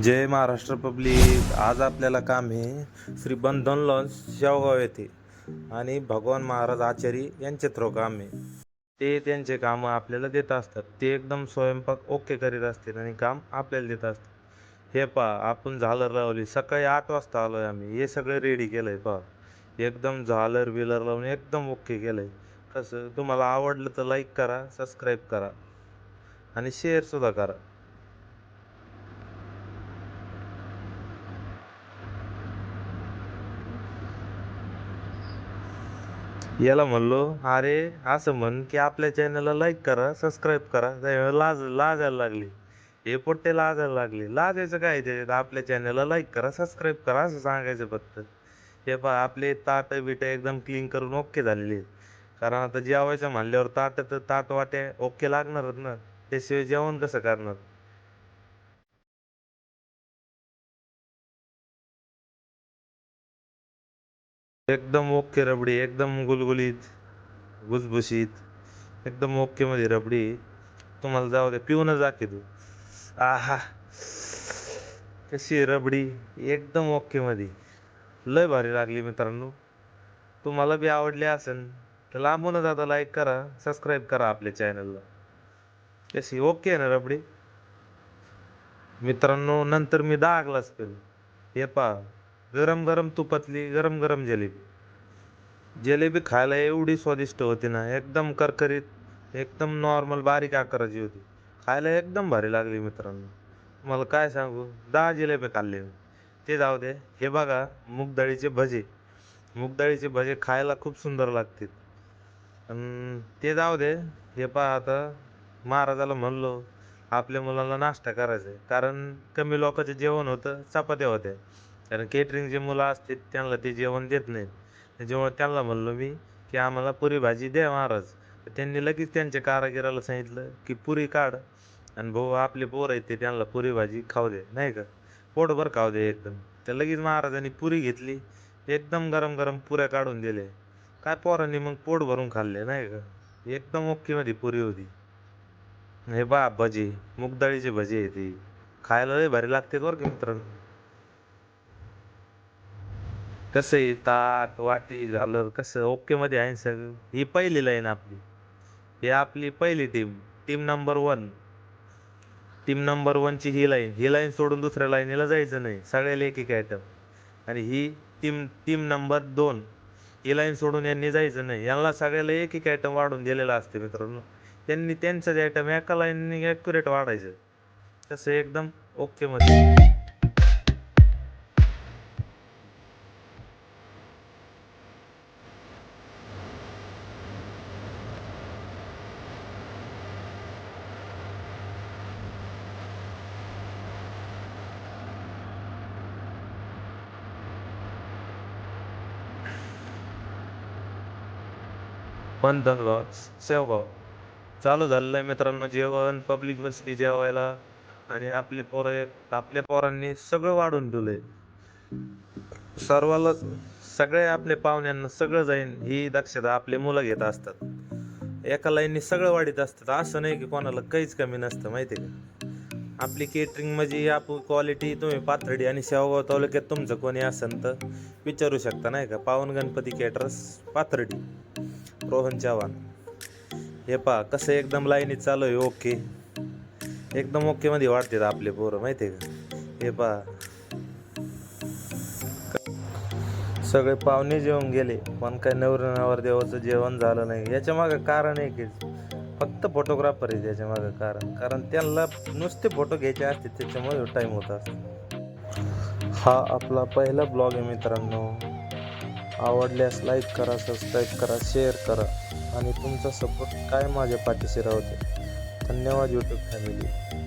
जय Maharashtra public. आज आपल्याला काम आहे श्री बंधन लॉन्स शेवगाव येथे. आणि भगवान महाराज आचारी यांचे थ्रो काम आहे ते त्यांचे कामं आपल्याला देत असतात. ते एकदम स्वयंपाक ओके करीत असतात आणि काम आपल्याला देत असतात. हे पहा आपण झालर लावली सकाळी आठ वाजता आलोय आम्ही. हे सगळं रेडी केलंय पहा. एकदम झालर विलर लावून एकदम ओके केलंय. कसं? तुम्हाला आवडलं तर लाईक करा सबस्क्राईब करा. आणि शेअरसुद्धा करा. याला म्हणलो अरे असं म्हण की आपल्या चॅनलला लाईक करा सबस्क्राईब करा. लाज लाजायला लागली. हे पोट्टे लाजायला लागले. लाजायचं काय त्याच्यात? आपल्या चॅनलला लाईक करा सबस्क्राईब करा असं सांगायचं फक्त. हे पहा आपले ताट बिटं एकदम क्लीन करून ओके झालेले कारण आता जेवायचं म्हणल्यावर ताट तर ताट वाटे ओके लागणारच ना. त्याशिवाय जेवण कसं करणार? एकदम ओके रबडी एकदम गुलगुलीत भुसभुशीत एकदम ओके मध्ये रबडी. तुम्हाला जाऊ दे पिऊनच जाते तू. आहा. कशी आहे रबडी? एकदम ओके मध्ये. लय भारी लागली मित्रांनो. तुम्हाला बी आवडली असेल तर लांबूनच आता लाईक करा सबस्क्राईब करा आपल्या चॅनलला कशी ओके आहे ना रबडी? मित्रांनो नंतर मी दहा ग्लास पेलो. हे पा गरम गरम तुपातली गरम गरम जिलेबी. जिलेबी खायला एवढी स्वादिष्ट होती ना एकदम करकरीत एकदम नॉर्मल बारीक आकाराची होती. खायला एकदम भारी लागली मित्रांनो. मला काय सांगू? दहा जिलेबी खाल्ले मी. ते जाऊ दे. हे बघा मूगडाळीचे भजे. मूगडाळीचे भजे खायला खूप सुंदर लागतील. ते जाऊ दे. हे पहा आता महाराजाला म्हणलो आपल्या मुलांना नाश्ता करायचा आहे कारण कमी लोकांचं जेवण होतं चपात्या होत्या. कारण केटरिंगचे मुलं असते त्यांना ते जेवण देत नाहीत. जेव्हा त्यांना म्हणलो मी की आम्हाला पुरी भाजी द्या महाराज. तर त्यांनी लगेच त्यांच्या कारागिराला सांगितलं की पुरी काढ. आणि भाऊ आपले पोर आहेत ते त्यांना पुरी भाजी खाऊ दे नाही का? पोटभर खाऊ दे एकदम. तर लगेच महाराजांनी पुरी घेतली. एकदम गरम गरम पुऱ्या काढून दिले काय पोरांनी मग पोट भरून खाल्ले नाही का? एकदम ओक्कीमध्ये पुरी होती. हे बा भजी मुगदाळीची भजी आहे ती. खायला लय भारी लागते बरं का मित्रांनो. कसं आहे ताट वाटी झालं कसं ओके मध्ये आहे ना सगळं. ही पहिली लाईन आपली. ही आपली पहिली team team number one team number वनची ही लाईन ही लाईन सोडून दुसऱ्या लाईनीला जायचं नाही. सगळ्याला एक एक आयटम आणि ही टीम टीम नंबर दोन. ही लाईन सोडून यांनी जायचं नाही. यांना सगळ्याला एक एक आयटम वाढून दिलेला असते मित्रांनो. त्यांनी त्यांचं जे आयटम एका लाईनने ॲक्युरेट वाढायचं. तसं एकदम ओके बंधन लॉज चालू झालेलं आहे मित्रांनो जेवण पब्लिक बसली जेवायला आणि आपले पोरं आपल्या पोरांनी सगळं वाढून ठेवलंय. सर्वाला सगळे आपले पाहुण्यांना सगळं जाईन ही दक्षता आपले मुलं घेत असतात. एका लाईननी सगळं वाढीत असतात. असं नाही की कोणाला काहीच कमी नसतं माहिती आहे का? आपली केटरिंग म्हणजे आप क्वालिटी तुम्ही पाथर्डी आणि शेवगाव तालुक्यात तुमचं कोणी असेल तर विचारू शकता नाही का? पावन गणपती केटरस पाथर्डी. रोहन चव्हाण. हे पहा कसं एकदम लाईनीत चालू आहे ओके. एकदम ओके मध्ये वाढतात आपले पोरं माहिती आहे का? हे पहा. सगळे पाहुणे जेवून गेले पण काय नवर नवर देवाचं जेवण झालं नाही. याच्या मागं कारण आहे. की फक्त फोटोग्राफर आहे त्याच्या मागं कारण. कारण त्यांना नुसते फोटो घ्यायचे असते त्याच्यामुळे टाईम होत असतो. हा आपला पहिला ब्लॉग आहे मित्रांनो. आवडल्यास लाईक करा सबस्क्राईब करा शेअर करा आणि तुमचा सपोर्ट काय माझ्या पाठीशी राहते धन्यवाद यूट्यूब फॅमिली